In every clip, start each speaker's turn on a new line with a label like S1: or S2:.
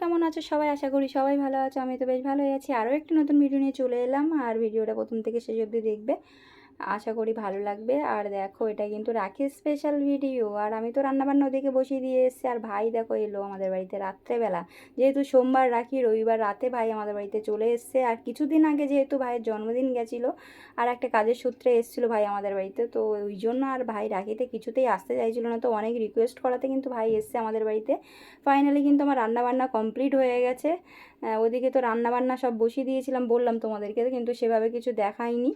S1: কেমন আছো? সবাই আশা করি সবাই ভালো আছো। আমি তো বেশ ভালোই আছি। আরও একটি নতুন ভিডিও নিয়ে চলে এলাম। আর ভিডিওটা প্রথম থেকে শেষ অবধি দেখবে। আশা করি ভালো লাগবে। আর দেখো, এটা কিন্তু রাখির স্পেশাল ভিডিও আর আমি তো রান্নাবান্না ওদিকে বসিয়ে দিয়ে এসেছি। আর ভাই দেখো এলো আমাদের বাড়িতে রাত্রেবেলা। যেহেতু সোমবার রাখি, রবিবার রাতে ভাই আমাদের বাড়িতে চলে এসছে। আর কিছুদিন আগে যেহেতু ভাইয়ের জন্মদিন গেছিল, আর একটা কাজের সূত্রে এসেছিল ভাই আমাদের বাড়িতে, তো ওই জন্য আর ভাই রাখিতে কিছুতেই আসতে চাইছিল না। তো অনেক রিকোয়েস্ট করাতে কিন্তু ভাই এসছে আমাদের বাড়িতে। ফাইনালি কিন্তু আমার রান্নাবান্না কমপ্লিট হয়ে গেছে। ওদিকে তো রান্নাবান্না সব বসিয়ে দিয়েছিলাম। বললাম তোমাদেরকে, কিন্তু সেভাবে কিছু দেখাইনি।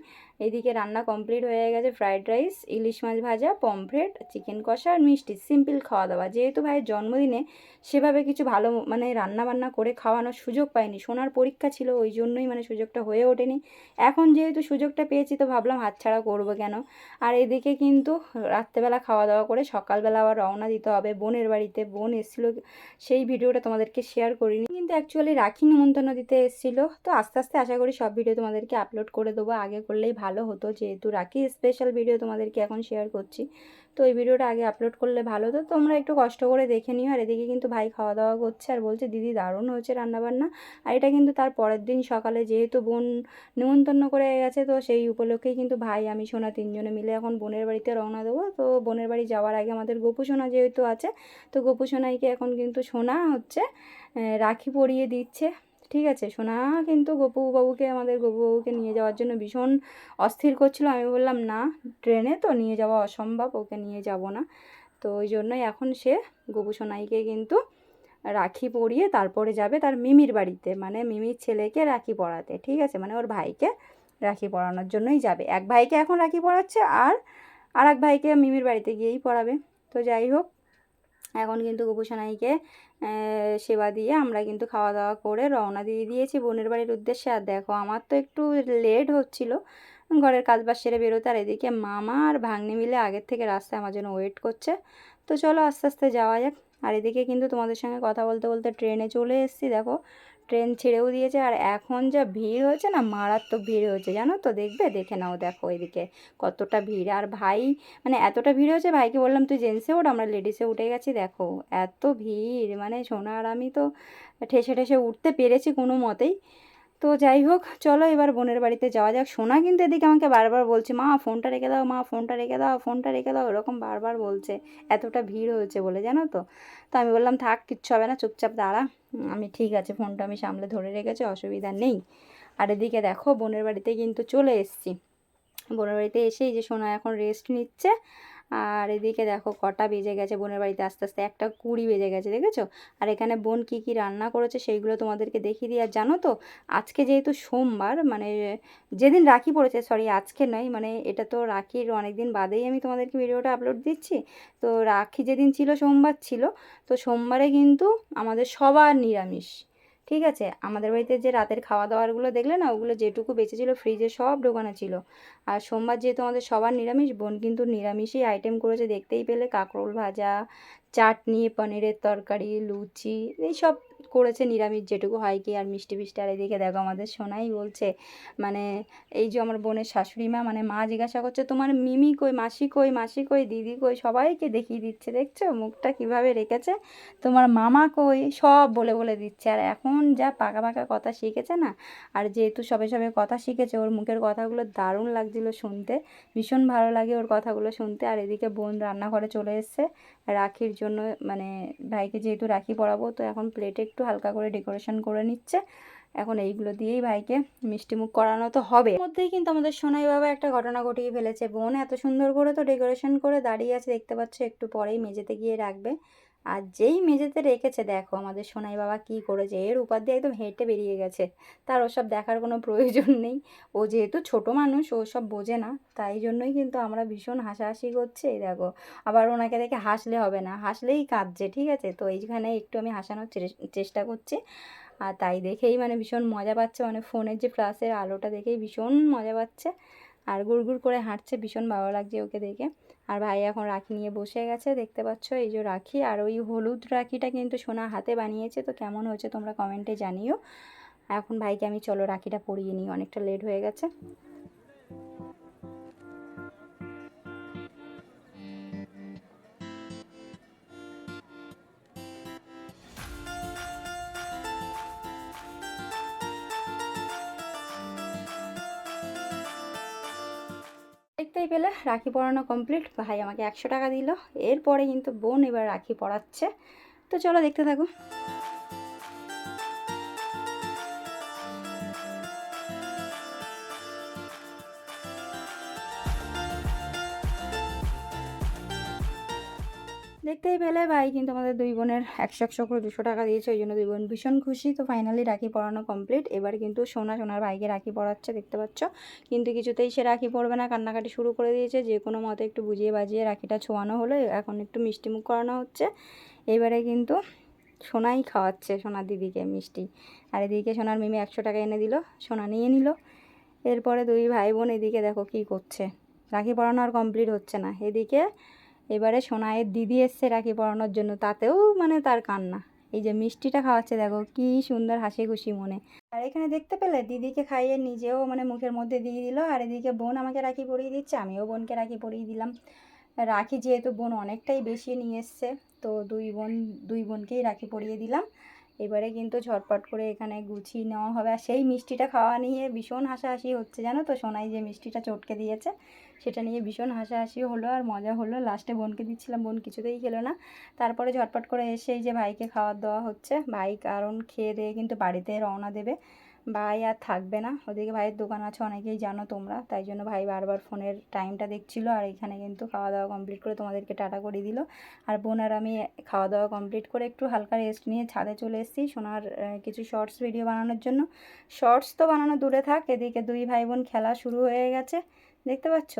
S1: এদিকে রান্না কমপ্লিট হয়ে গেছে ফ্রাইড রাইস ইলিশ মাছ ভাজা পমফ্রেট চিকেন কষা আর মিষ্টি। সিম্পল খাওয়া দাওয়া যেহেতু ভাইয়ের জন্মদিনে সেভাবে কিছু ভালো মানে রান্না বান্না করে খাওয়ানোর সুযোগ পাইনি। সোনার পরীক্ষা ছিল, ওই জন্যই মানে সুযোগটা হয়ে ওঠেনি। এখন যেহেতু সুযোগটা পেয়েছি, তো ভাবলাম হাতছাড়া করব কেন? আর এদিকে কিন্তু রাত্রেবেলা খাওয়া দাওয়া করে সকালবেলা আবার রওনা দিতে হবে। বোনের বাড়িতে বোন এসেছিল, সেই ভিডিওটা তোমাদেরকে শেয়ার করিনি। কিন্তু অ্যাকচুয়ালি রাখি নিমন্ত্রণ দিতে এসেছিল, তো আস্তে আস্তে আশা করি সব ভিডিও তোমাদেরকে আপলোড করে দেবো। আগে করলেই ভালো হতো, যেহেতু রাখি স্পেশাল ভিডিও তোমাদেরকে এখন শেয়ার করছি। তো এই ভিডিওটা আগে আপলোড করলে ভালো হতো। তোমরা একটু কষ্ট করে দেখে নিও। আর এদিকে কিন্তু ভাই খাওয়া দাওয়া করছে আর বলছে, দিদি দারুণ হয়েছে রান্নাবান্না। আর এটা কিন্তু তার পরের দিন সকালে যেহেতু বোন নিমন্ত্রণ করে গেছে, তো সেই উপলক্ষেই কিন্তু ভাই, আমি, সোনা তিনজনে মিলে এখন বোনের বাড়িতে রওনা দেবো। তো বোনের বাড়ি যাওয়ার আগে আমাদের গোপু সোনা যেহেতু আছে, তো গোপু সোনাইকে এখন কিন্তু সোনা হচ্ছে রাখি পরিয়ে দিচ্ছে। ঠিক আছে। সোনা কিন্তু গপু বাবুকে আমাদের গপু বাবুকে নিয়ে যাওয়ার জন্য ভীষণ অস্থির করছিল। আমি বললাম, না, ট্রেনে তো নিয়ে যাওয়া অসম্ভব, ওকে নিয়ে যাব না। তো ওই জন্যই এখন সে গপু সোনাইকে কিন্তু রাখি পরিয়ে তারপরে যাবে তার মিমির বাড়িতে। মানে মিমির ছেলেকে রাখি পরাতে, ঠিক আছে? মানে ওর ভাইকে রাখি পরানোর জন্যই যাবে। এক ভাইকে এখন রাখি পরাচ্ছে আর আর এক ভাইকে মিমির বাড়িতে গিয়েই পড়াবে তো যাই হোক এখন কিন্তু গোপুসানাইকে সেবা দিয়ে আমরা কিন্তু খাওয়া দাওয়া করে রওনা দিয়ে দিয়েছি বোনের বাড়ির উদ্দেশ্যে। আর দেখো, আমার তো একটু লেট হচ্ছিল। ঘরের কাজ বাস সেরে বেরোতে। আর এদিকে মামা আর ভাগ্নি মিলে আগের থেকে রাস্তায় আমার জন্য ওয়েট করছে। তো চলো আস্তে আস্তে যাওয়া যাক। আর এদিকে কিন্তু তোমাদের সঙ্গে কথা বলতে বলতে ট্রেনে চলে এসেছি। দেখো ট্রেন ছেড়েও দিয়েছে আর এখন যা ভিড় হয়েছে না, মারাত্মক ভিড় হয়েছে, জানো তো? দেখবে? দেখে নাও, দেখো এদিকে কতটা ভিড়। আর ভাই মানে এতটা ভিড় হয়েছে, ভাইকে বললাম, তুই জেন্টসে ওঠ, আমরা লেডিসে উঠে গেছি। দেখো, এত ভিড় মানে সোনা আর আমি তো ঠেসে ঠেসে উঠতে পেরেছি কোনো মতেই। তো যাই হোক, চলো এবার বোনের বাড়িতে যাওয়া যাক। সোনা কিন্তু এদিকে আমাকে বারবার বলছে, মা, ফোনটা রেখে দাও, মা, ফোনটা রেখে দাও, ফোনটা রেখে দাও। এরকম বারবার বলছে। এতটা ভিড় হয়েছে বলে, জানো তো? তো আমি বললাম, থাক, কিচ্ছু হবে না, চুপচাপ দাঁড়া। আমি ঠিক আছে, ফোনটা আমি সামলে ধরে রেখেছি, অসুবিধা নেই। আর এদিকে দেখো, বোনের বাড়িতে কিন্তু চলে এসেছি। বোনের বাড়িতে এসেই যে সোনা এখন রেস্ট নিচ্ছে। আর এদিকে দেখো কটা বেজে গেছে বোনের বাড়িতে। আস্তে আস্তে একটা কুড়ি বেজে গেছে, দেখেছ? আর এখানে বোন কি কি রান্না করেছে সেইগুলো তোমাদেরকে দেখিয়ে দিই। আর জানো তো, আজকে যেহেতু সোমবার মানে যেদিন রাখি পড়েছে সরি আজকে নয় মানে এটা তো রাখির অনেক দিন বাদেই আমি তোমাদেরকে ভিডিওটা আপলোড দিচ্ছি। তো রাখি যেদিন ছিল, সোমবার ছিল। তো সোমবারে কিন্তু আমাদের সবার নিরামিষ। ঠিক আছে? আমাদের বাড়িতে যে রাতের খাওয়া দাওয়ারগুলো দেখলে না, ওগুলো যেটুকু বেঁচে ছিল ফ্রিজে সব ঢোকানো ছিল। আর সোমবার যেহেতু আমাদের সবার নিরামিষ, বোন কিন্তু নিরামিষই আইটেম করেছে, দেখতেই পেলে কাঁকরোল ভাজা, চাটনি, পনিরের তরকারি, লুচি, এইসব করেছে, নিরামিষ যেটুকু হয় কি, আর মিষ্টি ফিষ্টি আর এদিকে দেখো আমাদের সোনাই বলছে মানে এই যে আমার বোনের শাশুড়ি মা মানে মা জিজ্ঞাসা করছে, তোমার মিমি কই, মাসি কই মাসি কই, দিদি কই? সবাইকে দেখিয়ে দিচ্ছে, দেখছ? মুখটা কীভাবে রেখেছে? তোমার মামা কই? সব বলে বলে দিচ্ছে। আর এখন যা পাকা পাকা কথা শিখেছে না, আর যেহেতু সবে সবে কথা শিখেছে, ওর মুখের কথাগুলো দারুণ লাগছিল শুনতে, ভীষণ ভালো লাগে ওর কথাগুলো শুনতে। আর এদিকে বোন রান্নাঘরে চলে এসছে, রাখির জন্য মানে ভাইকে যেহেতু রাখি পরাবো তো এখন প্লেটে একটু হালকা করে ডেকোরেশন করে নিচ্ছে। এখন এইগুলো দিয়েই ভাইকে মিষ্টিমুখ করানো তো হবে। মধ্যেই কিন্তু আমাদের সোনাই বাবা একটা ঘটনা ঘটিয়ে ফেলেছে। বোন এত সুন্দর করে তো ডেকোরেশন করে দাঁড়িয়ে আছে, দেখতে পাচ্ছ একটু পরেই মেঝেতে গিয়ে রাখবে। আর যেই মেঝেতে রেখেছে, দেখো আমাদের সোনাই বাবা কি করেছে, এর উপর দিয়ে একদম হেঁটে বেরিয়ে গেছে। তার ওসব দেখার কোনো প্রয়োজন নেই। ও যেহেতু ছোট মানুষ, ও সব বোঝে না, তাই জন্যই কিন্তু আমরা ভীষণ হাসাহাসি করছি, এই দেখো। আবার ওনাকে দেখে হাসলে হবে না, হাসলেই কাঁদছে, ঠিক আছে? তো এইখানে একটু আমি হাসানোর চেষ্টা করছি। আর তাই দেখেই মানে ভীষণ মজা পাচ্ছে মানে ফোনের যে ফ্ল্যাশের আলোটা দেখেই ভীষণ মজা পাচ্ছে। আর গুড় করে হাঁটছে, ভীষণ ভালো লাগছে ওকে দেখে। আর ভাই এখন রাখি নিয়ে বসে গেছে, দেখতে পাচ্ছ এই যে রাখি আর ওই হলুদ রাখিটা কিন্তু সোনা হাতে বানিয়েছে, তো কেমন হয়েছে তোমরা কমেন্টে জানিও। এখন ভাইকে আমি চলো রাখিটা পরিয়ে নিই, অনেকটা লেট হয়ে গেছে। দেখতেই পেলে রাখি পরানো কমপ্লিট ভাই আমাকে একশো টাকা দিল। এরপরে কিন্তু বোন এবার রাখি পড়াচ্ছে তো চলো দেখতে থাকো। দেখতেই পেলে ভাই কিন্তু আমাদের দুই বোনের একশো একশো করে দুশো টাকা দিয়েছে, ওই জন্য দুই বোন ভীষণ খুশি। তো ফাইনালি রাখি পরানো কমপ্লিট এবার কিন্তু সোনা, সোনার ভাইকে রাখি পড়াচ্ছে দেখতে পাচ্ছ? কিন্তু কিছুতেই সে রাখি পরবে না, কান্নাকাটি শুরু করে দিয়েছে। যে কোনো মতে একটু বুঝিয়ে বাজিয়ে রাখিটা ছোঁয়ানো হলো, এখন একটু মিষ্টি মুখ করানো হচ্ছে। এবারে কিন্তু সোনাই খাওয়াচ্ছে সোনার দিদিকে মিষ্টি। আর এদিকে সোনার মিমি একশো টাকা এনে দিল, সোনা নিয়ে নিল। এরপরে দুই ভাই বোন এদিকে দেখো কি করছে। রাখি পরানো আর কমপ্লিট হচ্ছে না। এদিকে এবারে সোনায়ের দিদি এসছে রাখি পরানোর জন্য, তাতেও মানে তার কান্না। এই যে মিষ্টিটা খাওয়াচ্ছে, দেখো কি সুন্দর হাসি খুশি মনে। আর এখানে দেখতে পেলে দিদিকে খাইয়ে নিজেও মানে মুখের মধ্যে দিয়ে দিল, আর এদিকে বোন আমাকে রাখি পরিয়ে দিচ্ছে, আমিও বোনকে রাখি পরিয়ে দিলাম। রাখি যেহেতু বোন অনেকটাই বেশি নিয়ে এসছে, তো দুই বোন, দুই বোনকেই রাখি পরিয়ে দিলাম। এবারে কিন্তু ঝটপট করে এখানে গুছিয়ে নেওয়া হবে। আর সেই মিষ্টিটা খাওয়া নিয়ে ভীষণ হাসাহাসি হচ্ছে, জানো তো? সোনাই যে মিষ্টিটা চটকে দিয়েছে, সেটা নিয়ে ভীষণ হাসাহাসি হলো আর মজা হলো। লাস্টে বোনকে দিচ্ছিলাম, বোন কিছুতেই খেলো না। তারপরে ঝটপট করে এসেই যে ভাইকে খাওয়ার দেওয়া হচ্ছে, ভাই কারণ খেয়ে দিয়ে কিন্তু বাড়িতে রওনা দেবে। ভাই আর থাকবে না। ওদিকে ভাইয়ের দোকান আছে, অনেকেই জানো তোমরা। তাই জন্য ভাই বারবার ফোনের টাইমটা দেখছিলো আর এখানে কিন্তু খাওয়া দাওয়া কমপ্লিট করে তোমাদেরকে টাটা করে দিল। আর বোন আর আমি খাওয়া দাওয়া কমপ্লিট করে একটু হালকা রেস্ট নিয়ে ছাদে চলে এসেছি সোনার কিছু শর্টস ভিডিও বানানোর জন্য। শর্টস তো বানানো দূরে থাক, এদিকে দুই ভাই বোন খেলা শুরু হয়ে গেছে। দেখতে পাচ্ছ?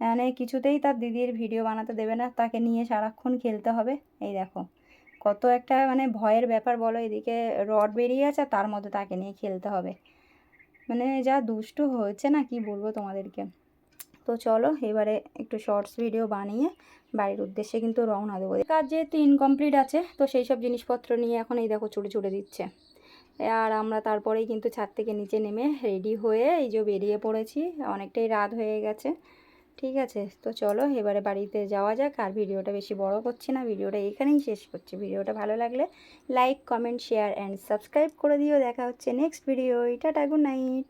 S1: মানে কিছুতেই তার দিদির ভিডিও বানাতে দেবে না, তাকে নিয়ে সারাক্ষণ খেলতে হবে। এই দেখো। কত একটা মানে ভয়ের ব্যাপার বলো, এদিকে রড বেরিয়ে আছে, তার মধ্যে তাকে নিয়ে খেলতে হবে। মানে যা দুষ্টু হয়েছে না, কি বলব তোমাদেরকে? তো চলো, এবারে একটু শর্টস ভিডিও বানিয়ে বাড়ির উদ্দেশ্যে কিন্তু রওনা দেবো। কাজ যেহেতু ইনকমপ্লিট আছে, তো সেই সব জিনিসপত্র নিয়ে এখন এই দেখো চুড়ে চুড়ে দিচ্ছে। আর আমরা তারপরেই কিন্তু ছাদ থেকে নিচে নেমে রেডি হয়ে এই যে বেরিয়ে পড়েছি, অনেকটাই রাত হয়ে গেছে। ঠিক আছে, তো চলো এবারে বাড়িতে যাওয়া যাক, আর ভিডিওটা বেশি বড় করছি না, ভিডিওটা এখানেই শেষ করছি। ভিডিওটা ভালো লাগলে like comment share and subscribe করে দিও। দেখা হচ্ছে next video tata good night